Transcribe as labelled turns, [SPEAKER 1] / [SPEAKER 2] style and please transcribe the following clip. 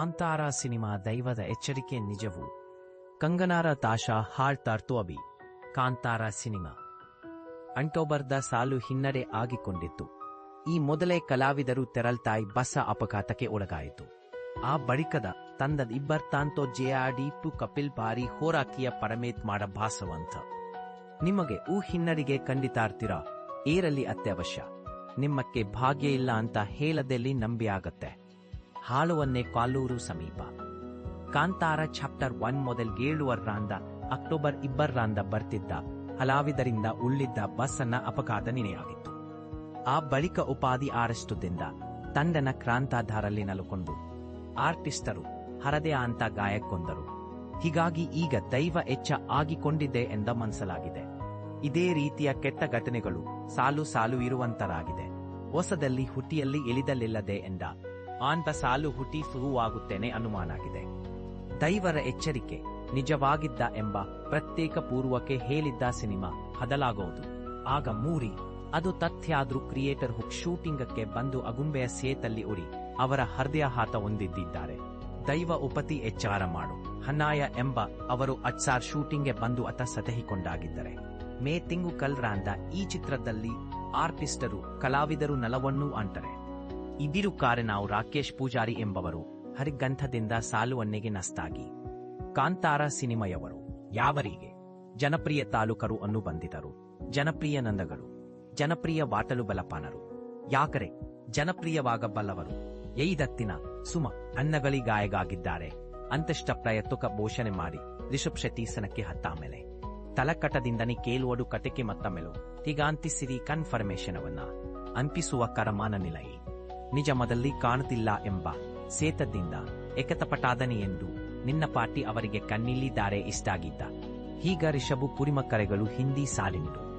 [SPEAKER 1] Kantara cinema ದೈವದ ಎಚ್ಚರಿಕೆ ನಿಜವು. ಕಂಗನಾರ ತಾಶಾ ಹಾಳ್ತಾರ್ತು ಅಭಿ, ಕಾಂತಾರ ಸಿನಿಮಾ. ಅಂಟೋಬರ್ದ ಸಾಲು ಹಿನ್ನಡೆ ಆಗಿಕೊಂಡಿತ್ತು. ಈ ಮೊದಲೇ ಕಲಾವಿದರು ತೆರಳ್ತಾಯಿ ಬಸ ಅಪಘಾತಕ್ಕೆ ಒಳಗಾಯಿತು. ಆ ಬಳಿಕದ ತಂದದ ಇಬ್ಬರ್ತಾಂತೋ ಜೆಆರ್ಡಿ ಟು ಕಪಿಲ್ ಬಾರಿ ಹೋರಾಕಿಯ ಪರಮೇತ್ ಮಾಡ ಭಾಸವಂತ. ನಿಮಗೆ ಊ ಹಿನ್ನಡಿಗೆ ಖಂಡಿತಾರ್ತಿರ? ಏರಲ್ಲಿ ಅತ್ಯವಶ್ಯ. ನಿಮ್ಮಕ್ಕೆ ಭಾಗ್ಯ ಇಲ್ಲ ಅಂತ ಹೇಳದಲ್ಲಿ ನಂಬಿ ಆಗತ್ತೆ ಹಾಳುವನ್ನೇ ಕಾಲೂರು ಸಮೀಪ. ಕಾಂತಾರ ಚಾಪ್ಟರ್ ಒನ್ ಮೊದಲ್ ಏಳುವರ್ರಾಂದ ಅಕ್ಟೋಬರ್ ಇಬ್ಬರ್ರಾಂದ ಬರ್ತಿದ್ದ ಹಲಾವಿದರಿಂದ ಉಳ್ಳಿದ್ದ ಬಸ್ ಅನ್ನ ಅಪಘಾತ ನೆನೆಯಾಗಿತ್ತು. ಆ ಬಳಿಕ ಉಪಾಧಿ ಆರಷ್ಟುದಿಂದ ತಂಡನ ಕ್ರಾಂತಾಧಾರಲ್ಲಿ ನಲುಕೊಂಡು ಆರ್ಟಿಸ್ಟರು ಹರದೆ ಅಂತ ಗಾಯಕ್ಕೊಂದರು. ಹೀಗಾಗಿ ಈಗ ದೈವ ಎಚ್ಚ ಆಗಿಕೊಂಡಿದೆ ಎಂದ ಮನಸಲಾಗಿದೆ. ಇದೇ ರೀತಿಯ ಕೆಟ್ಟ ಘಟನೆಗಳು ಸಾಲು ಸಾಲು ಇರುವಂತರಾಗಿದೆ. ಹೊಸದಲ್ಲಿ ಹುಟ್ಟಿಯಲ್ಲಿ ಇಳಿದಲಿಲ್ಲದೆ ಎಂದ ಆಂತ ಸಾಲು ಹುಟ್ಟಿ ಶುರುವಾಗುತ್ತೇನೆ ಅನುಮಾನಾಗಿದೆ. ದೈವರ ಎಚ್ಚರಿಕೆ, ನಿಜವಾಗಿದ್ದ ಎಂಬ ಪ್ರತ್ಯೇಕ ಪೂರ್ವಕ್ಕೆ ಹೇಳಿದ್ದ ಸಿನಿಮಾ ಹದಲಾಗೋದು. ಆಗ ಮೂರಿ, ಅದು ತಥ್ಯಾದ್ರೂ ಕ್ರಿಯೇಟರ್ ಹುಕ್ ಶೂಟಿಂಗಕ್ಕೆ ಬಂದು ಅಗುಂಬೆಯ ಸೇತಲ್ಲಿ ಉರಿ ಅವರ ಹೃದಯಾಘಾತ ಹೊಂದಿದ್ದಿದ್ದಾರೆ. ದೈವ ಉಪತಿ ಎಚ್ಚಾರ ಮಾಡು ಹನ್ನಾಯ ಎಂಬ ಅವರು ಅಚ್ಸಾರ್ ಶೂಟಿಂಗ್ಗೆ ಬಂದು ಅತ ಸತಹಿಕೊಂಡಾಗಿದ್ದರೆ. ಮೇ ತಿಂಗು ಕಲ್ರಾಂದ ಈ ಚಿತ್ರದಲ್ಲಿ ಆರ್ಟಿಸ್ಟರು, ಕಲಾವಿದರು ನಲವನ್ನೂ ಅಂಟರೆ. ಇದಿರು ನಾವು ರಾಕೇಶ್ ಪೂಜಾರಿ ಎಂಬವರು. ಹರಿಗಂಥದಿಂದ ಸಾಲುವನ್ನೆಗೆ ನಸ್ತಾಗಿ. ಕಾಂತಾರ ಸಿನಿಮೆಯವರು. ಯಾವರಿಗೆ? ಜನಪ್ರಿಯ ತಾಲೂಕರು ಅನ್ನು ಬಂದಿದರು ಜನಪ್ರಿಯ ನಂದಗಳು ಜನಪ್ರಿಯ ವಾಟಲು ಬಲಪಾನರು. ಯಾಕರೆ? ಜನಪ್ರಿಯವಾಗಬಲ್ಲವರು. ಎಯ್ದತ್ತಿನ ಸುಮ ಅನ್ನಗಳಿಗಾಯಗಾಗಿದ್ದಾರೆ ಅಂತಿಷ್ಟ ಪ್ರಯತ್ನಕ ಘೋಷಣೆ ಮಾಡಿ ರಿಷಬ್ ಶೆಟ್ಟಿ ಸನಕ್ಕೆ ಹತ್ತಾಮೇಲೆ ತಲಕಟದಿಂದನೇ ಕೇಳುವಡು ಕಟಕೆ ಮತ್ತಮೆಲು. ತಿಗಾಂತಿಸಿರಿ ಕನ್ಫರ್ಮೇಶನವನ್ನ ಅಂಪಿಸುವ ಕರಮಾನ ನಿಲಯಿ. ನಿಜ ಮೊದಲಿ ಕಾಣುತ್ತಿಲ್ಲ ಎಂಬ ಸೇತದಿಂದ ಏಕತಪಟಾದನೆಯೆಂದು ಎಂದು ನಿನ್ನ ಪಾಟಿ ಅವರಿಗೆ ಕಣ್ಣಿಲ್ಲಿದ್ದಾರೆ ಇಷ್ಟಾಗಿದ್ದ. ಹೀಗ ರಿಷಭು ಕುರಿಮಕ್ಕರೆಗಳು ಹಿಂದಿ ಸಾಲಿನಿಡು.